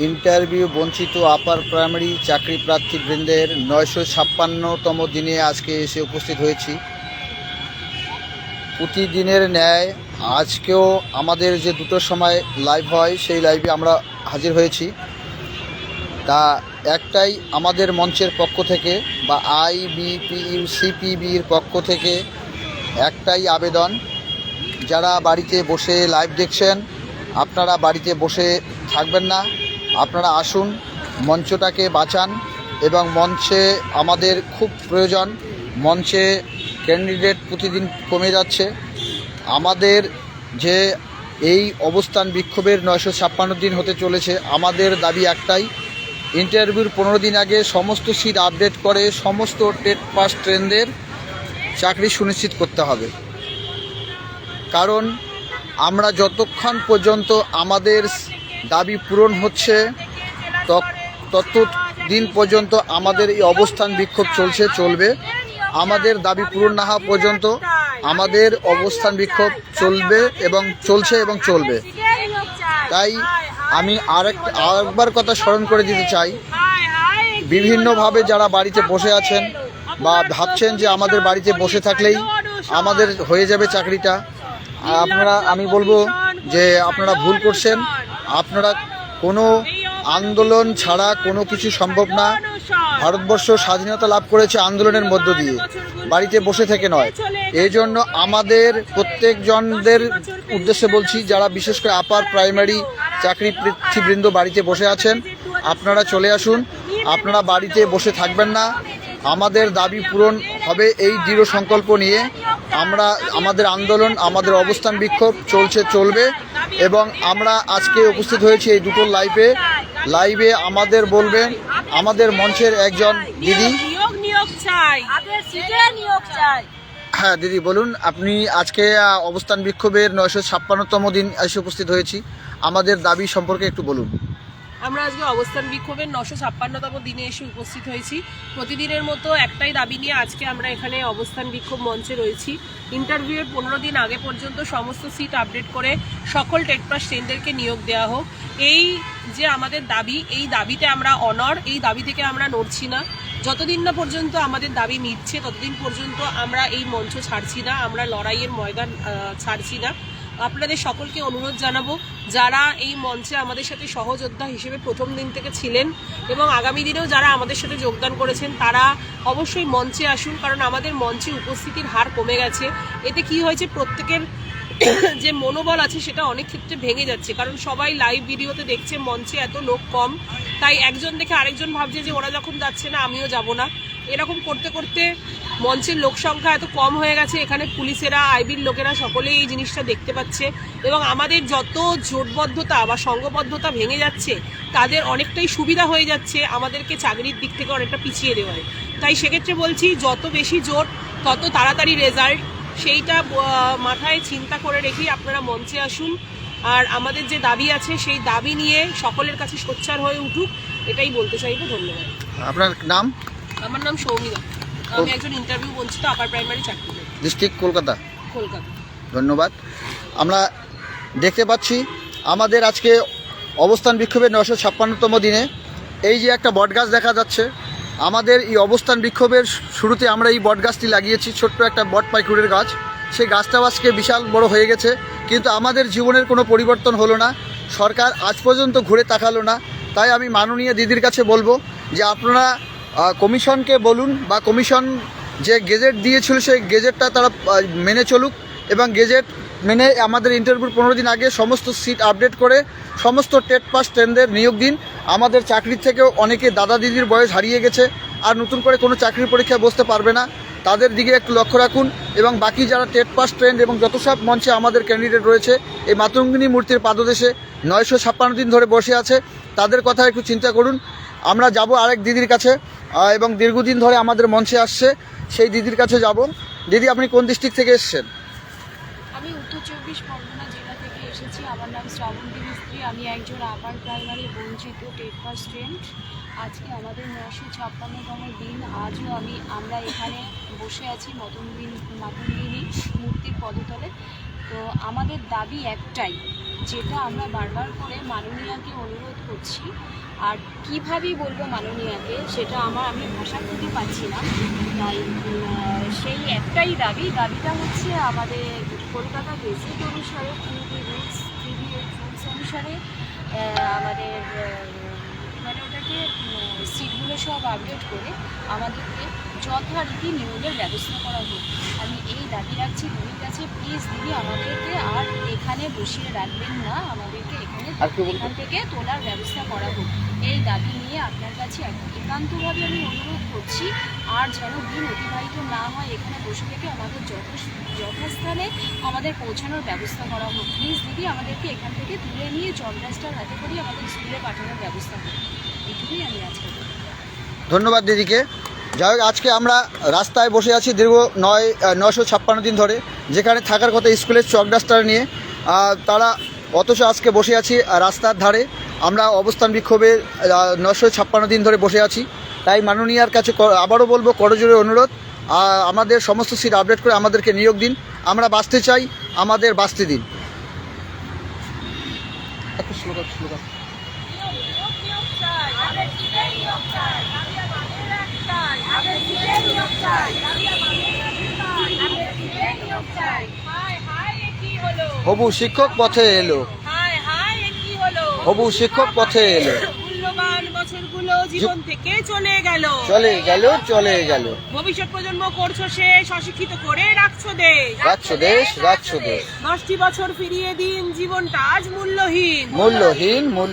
Interview বঞ্চিত আপার primary চাকরি প্রার্থী বৃন্দের নয়শো ছাপ্পান্নতম দিনে আজকে এসে উপস্থিত হয়েছি। প্রতিদিনের ন্যায় আজকেও আমাদের যে দুটোর সময় লাইভ হয়, সেই লাইভে আমরা হাজির হয়েছি। তা একটাই আমাদের মঞ্চের পক্ষ থেকে বা আইবিপিইউ, সিপিবির পক্ষ থেকে একটাই আবেদন। যারা বাড়িতে বসে লাইভ দেখছেন, আপনারা বাড়িতে বসে থাকবেন না। আপনারা আসুন, মঞ্চটাকে বাঁচান এবং মঞ্চে আমাদের খুব প্রয়োজন। মঞ্চে ক্যান্ডিডেট প্রতিদিন কমে যাচ্ছে। আমাদের যে এই অবস্থান বিক্ষোভের নয়শো ছাপ্পান্ন দিন হতে চলেছে, আমাদের দাবি একটাই ইন্টারভিউর পনেরো দিন আগে সমস্ত সিট আপডেট করে সমস্ত টেট পাস ট্রেনদের চাকরি সুনিশ্চিত করতে হবে। কারণ আমরা যতক্ষণ পর্যন্ত আমাদের দাবি পূরণ হচ্ছে। তত- তত দিন পর্যন্ত আমাদের এই অবস্থান বিক্ষোভ চলছে, চলবে। আমাদের দাবি পূরণ না হওয়া পর্যন্ত আমাদের অবস্থান বিক্ষোভ চলবে এবং চলছে এবং চলবে। তাই আমি আরেক আরেকবার কথা স্মরণ করে দিতে চাই। বিভিন্নভাবে যারা বাড়িতে বসে আছেন বা ভাবছেন যে আমাদের বাড়িতে বসে থাকলেই আমাদের হয়ে যাবে চাকরিটা, আপনারা, আমি বলব যে আপনারা ভুল করছেন, আপনারা কোনো আন্দোলন ছাড়া কোনো কিছু সম্ভব না। ভারতবর্ষ স্বাধীনতা লাভ করেছে আন্দোলনের মধ্য দিয়ে। বাড়িতে বসে থেকে নয়। এই জন্য আমাদের প্রত্যেকজনদের উদ্দেশ্যে বলছি, যারা বিশেষ করে আপার প্রাইমারি চাকরি প্রার্থীবৃন্দ বাড়িতে বসে আছেন, আপনারা চলে আসুন। আপনারা বাড়িতে বসে থাকবেন না। আমাদের দাবি পূরণ হবে এই দৃঢ় সংকল্প নিয়ে। আমরা আমাদের আন্দোলন, আমাদের অবস্থান বিক্ষোভ চলছে, চলবে এবং আমরা আজকে উপস্থিত হয়েছি এই দুটো লাইভে লাইভে আমাদের বলবেন, আমাদের মঞ্চের একজন দিদি। হ্যাঁ দিদি বলুন, আপনি আজকে অবস্থান বিক্ষোভের নয়শো ছাপ্পান্নতম দিন এসে উপস্থিত হয়েছি। আমাদের দাবি সম্পর্কে একটু বলুন। আমরা আজকে অবস্থান বিক্ষোভের নশো ছাপ্পান্নতম দিনে এসে উপস্থিত হয়েছি। প্রতিদিনের মতো একটাই দাবি নিয়ে আজকে আমরা এখানে অবস্থান বিক্ষোভ মঞ্চে রয়েছি। ইন্টারভিউয়ের পনেরো দিন আগে পর্যন্ত সমস্ত সিট আপডেট করে সকল টেট ট্রেনদেরকে নিয়োগ দেওয়া হোক। এই যে আমাদের দাবি, এই দাবিতে আমরা অনর এই দাবি থেকে আমরা নড়ছি না। যতদিন না পর্যন্ত আমাদের দাবি মিটছে, ততদিন পর্যন্ত আমরা এই মঞ্চ ছাড়ছি না, আমরা লড়াইয়ের ময়দান ছাড়ছি না। আপনাদের সকলকে অনুরোধ জানাব, যারা এই মঞ্চে আমাদের সাথে সহযোদ্ধা হিসেবে প্রথম দিন থেকে ছিলেন এবং আগামী দিনেও যারা আমাদের সাথে যোগদান করেছেন, তারা অবশ্যই মঞ্চে আসুন, কারণ আমাদের মঞ্চে উপস্থিতির হার কমে গেছে। এতে কি হয়েছে, প্রত্যেকের যে মনোবল আছে সেটা অনেক ক্ষেত্রে ভেঙে যাচ্ছে। কারণ সবাই লাইভ ভিডিওতে দেখছে মঞ্চে এত লোক কম। তাই একজন দেখে আরেকজন ভাবছে যে ওরা যখন যাচ্ছে না, আমিও যাব না। এরকম করতে করতে মঞ্চের লোক সংখ্যা এত কম হয়ে গেছে। এখানে পুলিশেরা, আইবির লোকেরা সকলেই এই জিনিসটা দেখতে পাচ্ছে। এবং আমাদের যত জোটবদ্ধতা বা সংঘবদ্ধতা ভেঙে যাচ্ছে, তাদের অনেকটাই সুবিধা হয়ে যাচ্ছে আমাদেরকে চাকরির দিক থেকে অনেকটা পিছিয়ে দেওয়ায়। তাই সেক্ষেত্রে বলছি, যত বেশি জোট, তত তাড়াতাড়ি রেজাল্ট সেইটা মাথায় চিন্তা করে রেখেই আপনারা মঞ্চে আসুন। আর আমাদের যে দাবি আছে সেই দাবি নিয়ে সকলের কাছে সোচ্চার হয়ে উঠুক এটাই বলতে চাইব। ধন্যবাদ। আপনার নাম? আমার নাম সৌমিতা আমি একজন ইন্টারভিউ বঞ্চিত আপার প্রাইমারি চাকরি করি, ডিস্ট্রিক্ট কলকাতা কলকাতা। ধন্যবাদ। আমরা দেখতে পাচ্ছি আমাদের আজকে অবস্থান বিক্ষোভের নশো ছাপ্পান্নতম দিনে। এই যে একটা বটগাছ দেখা যাচ্ছে আমাদের এই অবস্থান বিক্ষোভের শুরুতে আমরা এই বটগাছটি লাগিয়েছি, ছোট্ট একটা বট পাইকুড়ের গাছ। সেই গাছটাও আজকে বিশাল বড় হয়ে গেছে, কিন্তু আমাদের জীবনের কোনো পরিবর্তন হলো না। সরকার আজ পর্যন্ত ঘুরে তাকালো না। তাই আমি মাননীয় দিদির কাছে বলব যে আপনারা কমিশনকে বলুন বা কমিশন যে গেজেট দিয়েছিল সেই গেজেটটা তারা মেনে চলুক এবং গেজেট মেনে আমাদের ইন্টারভিউর পনেরো দিন আগে সমস্ত সিট আপডেট করে সমস্ত টেট পাস ট্রেনদের নিয়োগ দিন। আমাদের চাকরির থেকেও অনেকে দাদা দিদির বয়স হারিয়ে গেছে, আর নতুন করে কোনো চাকরির পরীক্ষায় বসতে পারবে না। তাদের দিকে একটু লক্ষ্য রাখুন এবং বাকি যারা টেট পাস ট্রেন্ড এবং যত সব মঞ্চে আমাদের ক্যান্ডিডেট রয়েছে, এই মাতঙ্গিনী মূর্তির পাদদেশে নয়শো ছাপ্পান্ন দিন ধরে বসে আছে, তাদের কথা একটু চিন্তা করুন। আমরা যাব আরেক দিদির কাছে এবং দীর্ঘদিন ধরে আমাদের মঞ্চে আসছে, সেই দিদির কাছে যাব। দিদি, আপনি কোন ডিস্ট্রিক্ট থেকে এসেছেন? আমি উত্তর চব্বিশ পরগনা এসেছি। আমার নাম শ্রাবন্তী মিস্ত্রি আমি একজন আপার প্রাইমারি বঞ্চিত টেট পাস স্টুডেন্ট আজকে আমাদের নশো ছাপ্পান্নতম দিন। আজও আমি, আমরা এখানে বসে আছি মতনদিন মাতঙ্গিনী মূর্তির পদতলে। তো আমাদের দাবি একটাই, যেটা আমরা বারবার করে মাননীয়াকে অনুরোধ করছি। আর কীভাবেই বলব মাননীয়াকে, সেটা আমার, আমি ভাষা খুঁজে পাচ্ছি না। তাই সেই একটাই দাবি। দাবিটা হচ্ছে আমাদের কলকাতা গেজেট অনুসারে three D rules three rules অনুসারে আমাদের মানে ওটাকে সিটগুলো সব আপডেট করে আমাদেরকে যথারীতি নিয়োগের ব্যবস্থা করা হোক। আমি এই দাবি রাখছি দিদির কাছে প্লিজ দিদি, আমাদেরকে আর এখানে বসিয়ে রাখবেন না, আমাদেরকে এখানে আর কি বলবেন? এখান থেকে তোলার ব্যবস্থা করা হোক। এই দাবি নিয়ে আপনার কাছে এক- একান্তভাবে আমি অনুরোধ করছি আর যেন দিন অতিবাহিত না হয় এখানে বসে থেকে আমাদের যথা যথাস্থানে আমাদের পৌঁছানোর ব্যবস্থা করা হোক। প্লিজ দিদি আমাদেরকে এখান থেকে তুলে নিয়ে জলডাস্টার হাতে করে আমাদের স্কুলে পাঠানোর ব্যবস্থা করুন। এইটুকুই আমি আজকে। ধন্যবাদ দিদিকে। যাই হোক আজকে আমরা রাস্তায় বসে আছি দীর্ঘ নয় নশো ছাপ্পান্ন দিন ধরে। যেখানে থাকার কথা স্কুলের চক ডাস্টার নিয়ে তারা অথচ আজকে বসে আছি রাস্তার ধারে। আমরা অবস্থান বিক্ষোভে নশো ছাপ্পান্ন দিন ধরে বসে আছি। তাই মাননীয়ার কাছে আবারও বলব করজোরে অনুরোধ আমাদের সমস্ত সিট আপডেট করে আমাদেরকে নিয়োগ দিন। আমরা বাঁচতে চাই আমাদের বাঁচতে দিন। একটু স্লোগান স্লোগান। হবু শিক্ষক পথে এলো। হবু শিক্ষক পথে এলো। মূল্যবান বছরগুলো জীবন থেকে চলে গেল। চলে গেল চলে গেল। ভবিষ্যৎ প্রজন্ম করছ শেষ অশিক্ষিত করে রাখছো দেশ। রাখছো দেশ রাখছো দেশ। দশটি বছর ফিরিয়ে দিন জীবনটা আজ মূল্যহীন। মূল্যহীন মূল্য